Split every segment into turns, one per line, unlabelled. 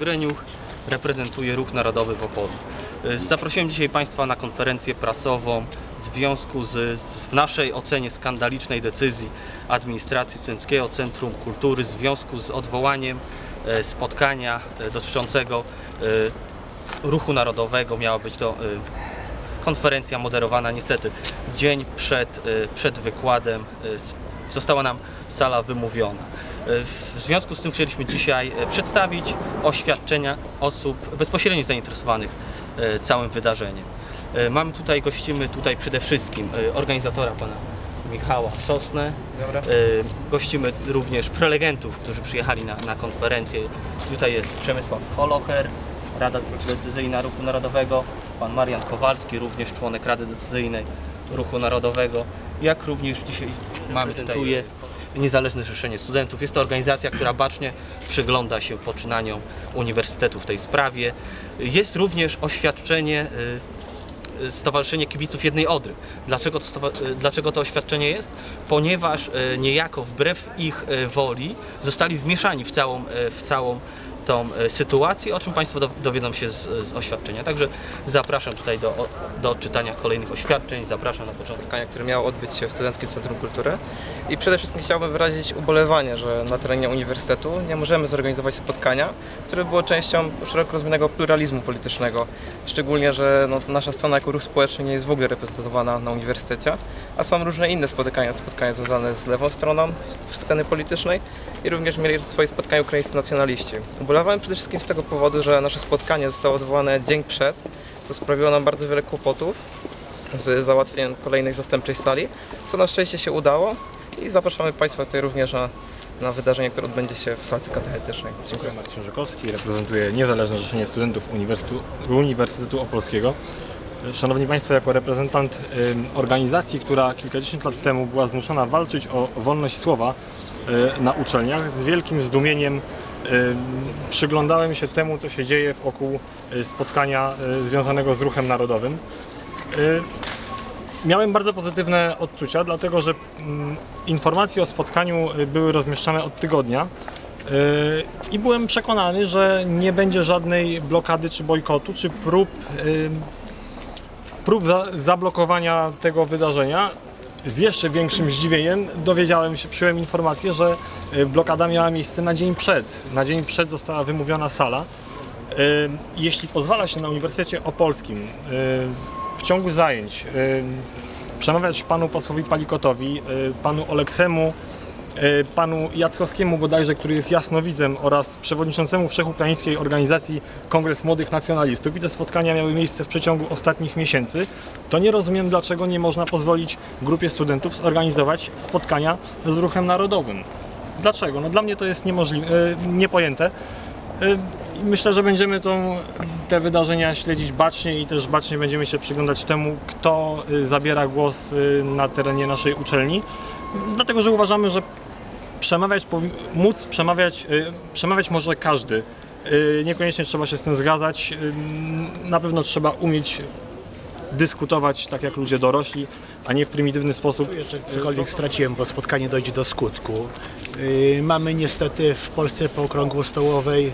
Greniuch reprezentuje Ruch Narodowy w Opolu. Y, Zaprosiłem dzisiaj Państwa na konferencję prasową w związku z, z w naszej ocenie skandalicznej decyzji Administracji Studenckiego Centrum Kultury w związku z odwołaniem e, spotkania e, dotyczącego Ruchu Narodowego. Miała być to konferencja moderowana niestety dzień przed, przed wykładem. Została nam sala wymówiona. W związku z tym chcieliśmy dzisiaj e, przedstawić oświadczenia osób bezpośrednio zainteresowanych e, całym wydarzeniem. E, Mamy tutaj, gościmy tutaj przede wszystkim organizatora pana Michała Sosnę.
Dobra.
Gościmy również prelegentów, którzy przyjechali na, na konferencję. Tutaj jest Przemysław Holocher, Rada Decyzyjna Ruchu Narodowego, pan Marian Kowalski, również członek Rady Decyzyjnej Ruchu Narodowego, jak również dzisiaj mamy tutaj Niezależne Zrzeszenie Studentów. Jest to organizacja, która bacznie przygląda się poczynaniom uniwersytetu w tej sprawie. Jest również oświadczenie y, Stowarzyszenie Kibiców Jednej Odry. Dlaczego to, y, dlaczego to oświadczenie jest? Ponieważ y, niejako wbrew ich y, woli zostali wmieszani w całą, y, w całą tą y, sytuację, o czym Państwo do- dowiedzą się z, z oświadczenia. Także zapraszam tutaj do, do czytania kolejnych oświadczeń. Zapraszam na początek.
spotkania, które miało odbyć się w Studenckim Centrum Kultury. I przede wszystkim chciałbym wyrazić ubolewanie, że na terenie uniwersytetu nie możemy zorganizować spotkania, które było częścią szeroko rozumianego pluralizmu politycznego. Szczególnie, że no, nasza strona jako ruch społeczny nie jest w ogóle reprezentowana na uniwersytecie, a są różne inne spotkania, spotkania związane z lewą stroną sceny politycznej i również mieli swoje spotkania ukraińscy nacjonaliści. Ubolewałem przede wszystkim z tego powodu, że nasze spotkanie zostało odwołane dzień przed, co sprawiło nam bardzo wiele kłopotów z załatwieniem kolejnych zastępczej sali, co na szczęście się udało i zapraszamy Państwa tutaj również na, na wydarzenie, które odbędzie się w salce katechetycznej. Dziękuję.
Marcin Żukowski, reprezentuję Niezależne Zrzeszenie Studentów Uniwersytetu, Uniwersytetu Opolskiego. Szanowni Państwo, jako reprezentant organizacji, która kilkadziesiąt lat temu była zmuszona walczyć o wolność słowa y, na uczelniach, z wielkim zdumieniem przyglądałem się temu, co się dzieje wokół y, spotkania y, związanego z ruchem narodowym. Y, Miałem bardzo pozytywne odczucia, dlatego że mm, informacje o spotkaniu były rozmieszczane od tygodnia. I byłem przekonany, że nie będzie żadnej blokady czy bojkotu, czy prób, prób za, zablokowania tego wydarzenia. Z jeszcze większym zdziwieniem dowiedziałem się, przyjąłem informację, że y, blokada miała miejsce na dzień przed. Na dzień przed została wymówiona sala. Y, Jeśli pozwala się na Uniwersytecie Opolskim y, w ciągu zajęć przemawiać panu posłowi Palikotowi, panu Oleksemu, panu Jackowskiemu bodajże, który jest jasnowidzem oraz przewodniczącemu Wszechukraińskiej Organizacji Kongres Młodych Nacjonalistów i te spotkania miały miejsce w przeciągu ostatnich miesięcy, to nie rozumiem dlaczego nie można pozwolić grupie studentów zorganizować spotkania z ruchem narodowym. Dlaczego? No dla mnie to jest niemożliwe, niepojęte. I Myślę, że będziemy tą, te wydarzenia śledzić bacznie i też bacznie będziemy się przyglądać temu, kto y, zabiera głos na terenie naszej uczelni. Dlatego, że uważamy, że przemawiać, móc przemawiać, y, przemawiać może każdy. Y, Niekoniecznie trzeba się z tym zgadzać. Y, Na pewno trzeba umieć dyskutować tak jak ludzie dorośli, a nie w prymitywny sposób.
Jeszcze cokolwiek straciłem, bo spotkanie dojdzie do skutku. Mamy niestety w Polsce po okrągło stołowej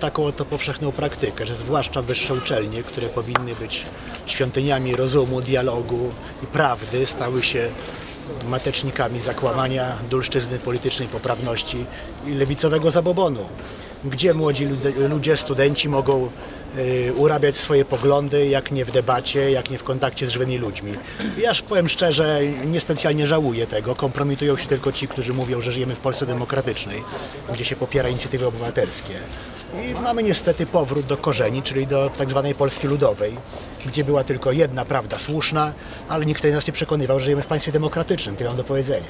taką oto powszechną praktykę, że zwłaszcza wyższe uczelnie, które powinny być świątyniami rozumu, dialogu i prawdy, stały się matecznikami zakłamania, dulszczyzny politycznej poprawności i lewicowego zabobonu, gdzie młodzi ludzie, studenci mogą y, urabiać swoje poglądy, jak nie w debacie, jak nie w kontakcie z żywymi ludźmi. Ja powiem szczerze, niespecjalnie żałuję tego. Kompromitują się tylko ci, którzy mówią, że żyjemy w Polsce demokratycznej, gdzie się popiera inicjatywy obywatelskie. I mamy niestety powrót do korzeni, czyli do tak zwanej Polski Ludowej, gdzie była tylko jedna prawda słuszna, ale nikt tutaj nas nie przekonywał, że żyjemy w państwie demokratycznym. Tyle mam do powiedzenia.